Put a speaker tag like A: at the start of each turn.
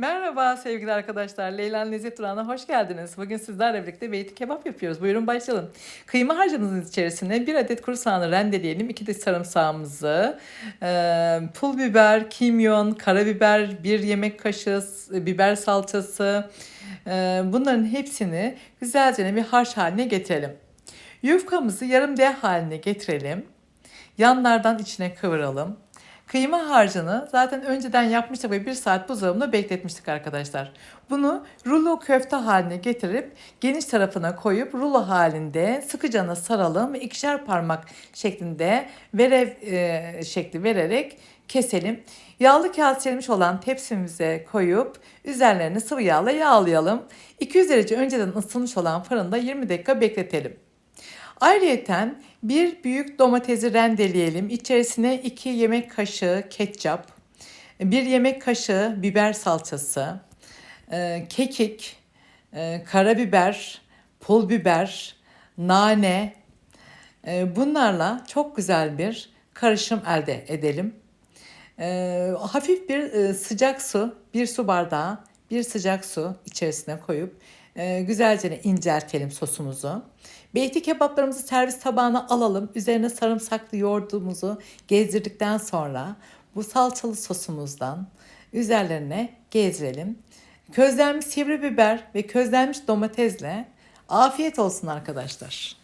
A: Merhaba sevgili arkadaşlar. Leyla Lezzet Durağı'na hoş geldiniz. Bugün sizlerle birlikte beyti kebap yapıyoruz. Buyurun başlayalım. Kıyma harcımızın içerisine bir adet kuru soğanı rendeleyelim. iki de sarımsağımızı, pul biber, kimyon, karabiber, bir yemek kaşığı biber salçası. bunların hepsini güzelce bir harç haline getirelim. Yufkamızı yarım D haline getirelim. Yanlardan içine kıvıralım. Kıyma harcını zaten önceden yapmıştık ve bir saat buzdolabında bekletmiştik arkadaşlar. Bunu rulo köfte haline getirip geniş tarafına koyup rulo halinde sıkıcana saralım ve ikişer parmak şeklinde verev e, şekli vererek keselim. Yağlı kağıt serilmiş olan tepsimize koyup üzerlerini sıvı yağla yağlayalım. 200 derece önceden ısınmış olan fırında 20 dakika bekletelim. Ayrıyeten bir büyük domatesi rendeleyelim. İçerisine 2 yemek kaşığı ketçap, 1 yemek kaşığı biber salçası, e, kekik, e, karabiber, pul biber, nane e, bunlarla çok güzel bir karışım elde edelim. Hafif bir sıcak su, bir su bardağı, bir sıcak su içerisine koyup e, güzelce inceltelim sosumuzu. Beyti kebaplarımızı servis tabağına alalım. Üzerine sarımsaklı yoğurdumuzu gezdirdikten sonra bu salçalı sosumuzdan üzerlerine gezdirelim. Közlenmiş sivri biber ve közlenmiş domatesle afiyet olsun arkadaşlar.